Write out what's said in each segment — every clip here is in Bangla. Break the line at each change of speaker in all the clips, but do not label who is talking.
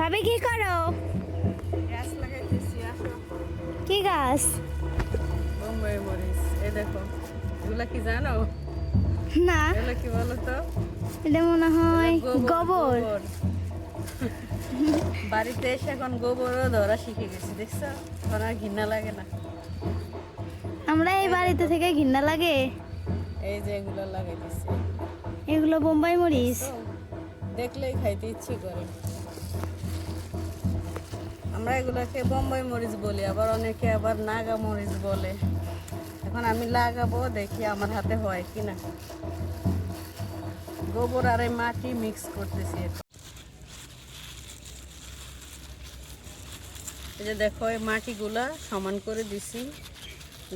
ভাবি কি করো? কি গাছ?
বোম্বাই মরিচ। এই দেখো এগুলা কি জানো?
না।
এগুলো কি বলো তো
এটা মনে হয় গোবর
বাড়িতে এসে এখন গোবরও ধরা শিখে গেছি দেখছ? ঘৃণা লাগে না।
আমরা এই বাড়িতে থেকে ঘৃণা লাগে?
এই যে এগুলো
এগুলো বোম্বাই মরিচ?
দেখলেই খাইতে ইচ্ছে করে। আমরা এগুলোকে বোম্বাই মরিচ বলি, আবার অনেকে আবার নাগা মরিচ বলে। এখন আমি লাগাবো, দেখি আমার হাতে হয় কি না গোবর আর এই মাটি মিক্স করতেছি এখন। এই যে দেখো, এই মাটিগুলা সমান করে দিছি।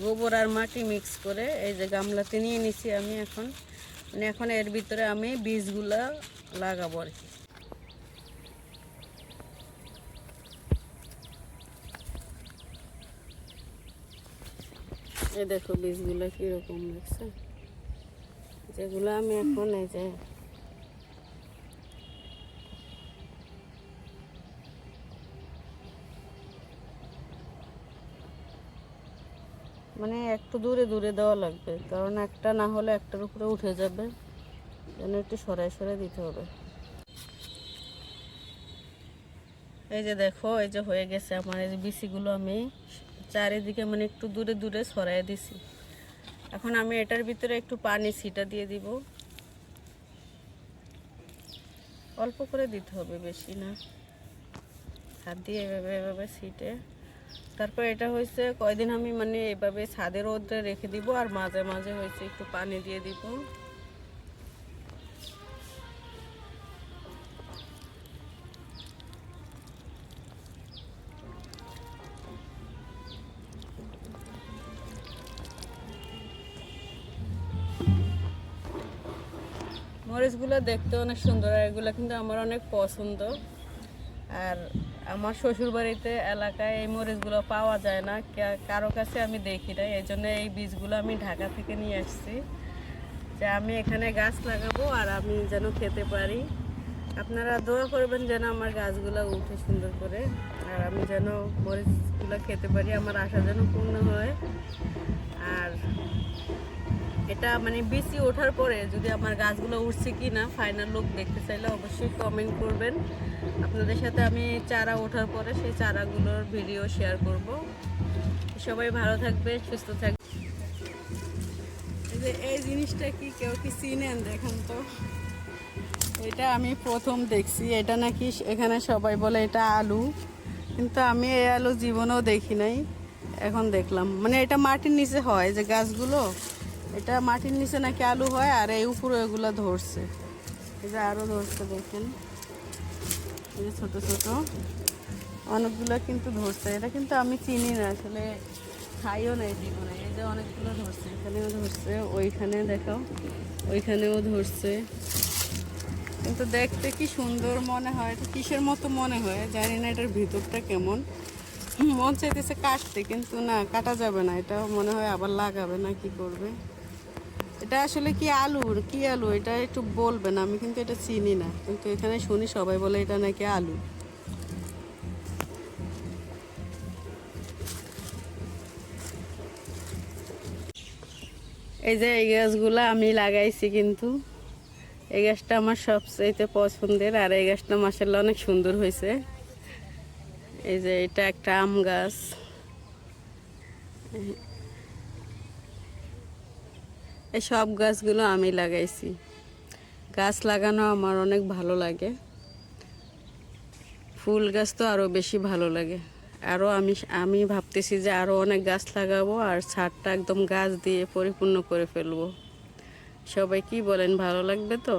গোবর আর মাটি মিক্স করে এই যে গামলাতে নিয়ে নিছি আমি এখন। মানে এখন এর ভিতরে আমি বীজগুলা লাগাবো আর কি। এই দেখো বীজগুলো কীরকম দেখছে? যেগুলো আমি এখন এই যে মানে একটু দূরে দূরে দেওয়া লাগবে, কারণ একটা না হলে একটার উপরে উঠে যাবে, যেন একটু সরাই সরাই দিতে হবে। এই যে দেখো, এই যে হয়ে গেছে আমার এই যে বিচিগুলো আমি চারিদিকে মানে একটু দূরে দূরে সরাই দিছি। এখন আমি এটার ভিতরে একটু পানি ছিটা দিয়ে দিব। অল্প করে দিতে হবে বেশি না। হাত দিয়ে এভাবে এভাবে ছিটে। তারপর এটা হয়েছে কয়দিন আমি মানে এভাবে ছাদের রোদে রেখে দিব আর মাঝে মাঝে হয়েছে একটু পানি দিয়ে দিব। মরিচগুলো দেখতে অনেক সুন্দর আর এগুলো কিন্তু আমার অনেক পছন্দ। আর আমার শ্বশুর বাড়িতে এলাকায় এই মরিচগুলো পাওয়া যায় না কারও কাছে আমি দেখি না এই জন্য এই বীজগুলো আমি ঢাকা থেকে নিয়ে আসছি। যে আমি এখানে গাছ লাগাবো আর আমি যেন খেতে পারি। আপনারা দোয়া করবেন যেন আমার গাছগুলো উঠে সুন্দর করে, আর আমি যেন মরিচগুলো খেতে পারি, আমার আশা যেন পূর্ণ হয়। আর এটা মানে বিসি ওঠার পরে যদি আমার গাছগুলো উঠছে কি না ফাইনাল লুক দেখতে চাইলে অবশ্যই কমেন্ট করবেন। আপনাদের সাথে আমি চারা ওঠার পরে সেই চারাগুলোর ভিডিও শেয়ার করব। সবাই ভালো থাকবে, সুস্থ থাকবে। এই জিনিসটা কি কেউ কি চিনেন? দেখেন তো। এটা আমি প্রথম দেখছি। এটা নাকি এখানে সবাই বলে এটা আলু। কিন্তু আমি এই আলু জীবনেও দেখি নাই। এখন দেখলাম। মানে এটা মাটির নিচে হয় যে গাছগুলো। এটা মাটির নিচে নাকি আলু হয়, আর এই উপরে এগুলো ধরছে। যে আরও ধরছে, দেখেন। এই যে ছোটো ছোটো। অনেকগুলো কিন্তু ধরছে। এটা কিন্তু আমি চিনি না, আসলে খাইও নাই জীবনে। এই যে অনেকগুলো ধরছে, এখানেও ধরছে, ওইখানে দেখাও, ওইখানেও ধরছে। কিন্তু দেখতে কি সুন্দর মনে হয়, এটা কিসের মতো মনে হয়, জানি না এটার ভিতরটা কেমন। মন চাইতেছে কাটতে, কিন্তু না, কাটা যাবে না। এটা মনে হয় আবার লাগাবে না, কি করবে? এটা আসলে কি আলুর? কি আলু? এটা একটু বলবেন, আমি কিন্তু এটা চিনি না। কিন্তু এখানে শুনি সবাই বলে এটা নাকি আলু। এই যে এই গাছগুলো আমি লাগাইছি কিন্তু। এই গাছটা আমার সবচেয়ে পছন্দের, আর এই গাছটা মাসাল্লাহ অনেক সুন্দর হয়েছে। এই যে এটা একটা আম গাছ। এই সব গাছগুলো আমি লাগাইছি। গাছ লাগানো আমার অনেক ভালো লাগে। ফুল গাছ তো আরও বেশি ভালো লাগে। আরও আমি আমি ভাবতেছি যে আরও অনেক গাছ লাগাবো আর ছাদটা একদম গাছ দিয়ে পরিপূর্ণ করে ফেলব। সবাই কি বলেন, ভালো লাগবে তো?